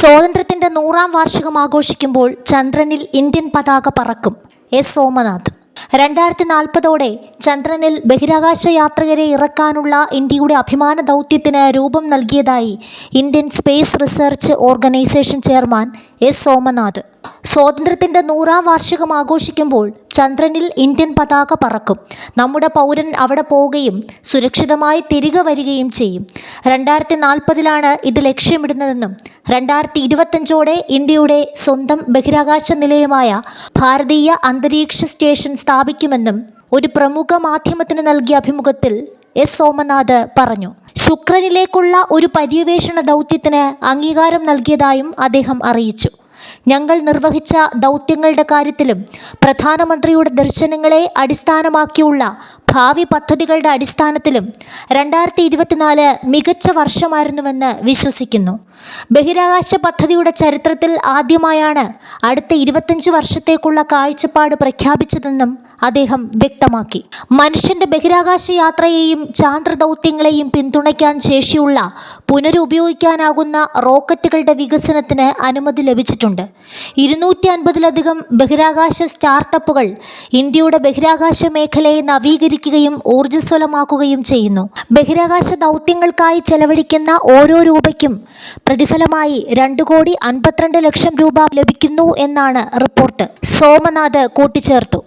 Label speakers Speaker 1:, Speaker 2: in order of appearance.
Speaker 1: സ്വാതന്ത്ര്യത്തിന്റെ നൂറാം വാർഷികം ആഘോഷിക്കുമ്പോൾ ചന്ദ്രനിൽ ഇന്ത്യൻ പതാക പറക്കും. എസ് സോമനാഥ്. രണ്ടായിരത്തി നാൽപ്പതോടെ ചന്ദ്രനിൽ ബഹിരാകാശ യാത്രികരെ ഇറക്കാനുള്ള ഇന്ത്യയുടെ അഭിമാന ദൗത്യത്തിന് രൂപം നൽകിയതായി Indian space research organisation chairman S Somanath. സ്വാതന്ത്ര്യത്തിന്റെ നൂറാം വാർഷികം ആഘോഷിക്കുമ്പോൾ ചന്ദ്രനിൽ ഇന്ത്യൻ പതാക പറക്കും. നമ്മുടെ പൗരൻ അവിടെ പോവുകയും സുരക്ഷിതമായി തിരികെ വരികയും ചെയ്യും. രണ്ടായിരത്തി നാൽപ്പതിലാണ് ഇത് ലക്ഷ്യമിടുന്നതെന്നും രണ്ടായിരത്തി ഇരുപത്തഞ്ചോടെ ഇന്ത്യയുടെ സ്വന്തം ബഹിരാകാശ നിലയമായ ഭാരതീയ അന്തരീക്ഷ സ്റ്റേഷൻ സ്ഥാപിക്കുമെന്നും ഒരു പ്രമുഖ മാധ്യമത്തിന് നൽകിയ അഭിമുഖത്തിൽ എസ്. സോമനാഥ് പറഞ്ഞു. ശുക്രനിലേക്കുള്ള ഒരു പര്യവേഷണ ദൗത്യത്തിന് അംഗീകാരം നൽകിയതായും അദ്ദേഹം അറിയിച്ചു. ഞങ്ങൾ നിർവഹിച്ച ദൗത്യങ്ങളുടെ കാര്യത്തിലും പ്രധാനമന്ത്രിയുടെ ദർശനങ്ങളെ അടിസ്ഥാനമാക്കിയുള്ള ഭാവി പദ്ധതികളുടെ അടിസ്ഥാനത്തിലും രണ്ടായിരത്തി ഇരുപത്തിനാല് മികച്ച വർഷമായിരുന്നുവെന്ന് വിശ്വസിക്കുന്നു. ബഹിരാകാശ പദ്ധതിയുടെ ചരിത്രത്തിൽ ആദ്യമായാണ് അടുത്ത ഇരുപത്തഞ്ച് വർഷത്തേക്കുള്ള കാഴ്ചപ്പാട് പ്രഖ്യാപിച്ചതെന്നും അദ്ദേഹം വ്യക്തമാക്കി. മനുഷ്യന്റെ ബഹിരാകാശ യാത്രയെയും ചാന്ദ്ര ദൗത്യങ്ങളെയും പിന്തുണയ്ക്കാൻ ശേഷിയുള്ള പുനരുപയോഗിക്കാനാകുന്ന റോക്കറ്റുകളുടെ വികസനത്തിന് അനുമതി ലഭിച്ചിട്ടുണ്ട്. ഇരുന്നൂറ്റി അൻപതിലധികം ബഹിരാകാശ സ്റ്റാർട്ടപ്പുകൾ ഇന്ത്യയുടെ ബഹിരാകാശ മേഖലയെ നവീകരിക്കുകയും ഊർജസ്വലമാക്കുകയും ചെയ്യുന്നു. ബഹിരാകാശ ദൗത്യങ്ങൾക്കായി ചെലവഴിക്കുന്ന ഓരോ രൂപയ്ക്കും പ്രതിഫലമായി രണ്ടു കോടി അൻപത്തിരണ്ട് ലക്ഷം രൂപ ലഭിക്കുന്നു എന്നാണ് റിപ്പോർട്ട്. സോമനാഥ് കൂട്ടിച്ചേർത്തു.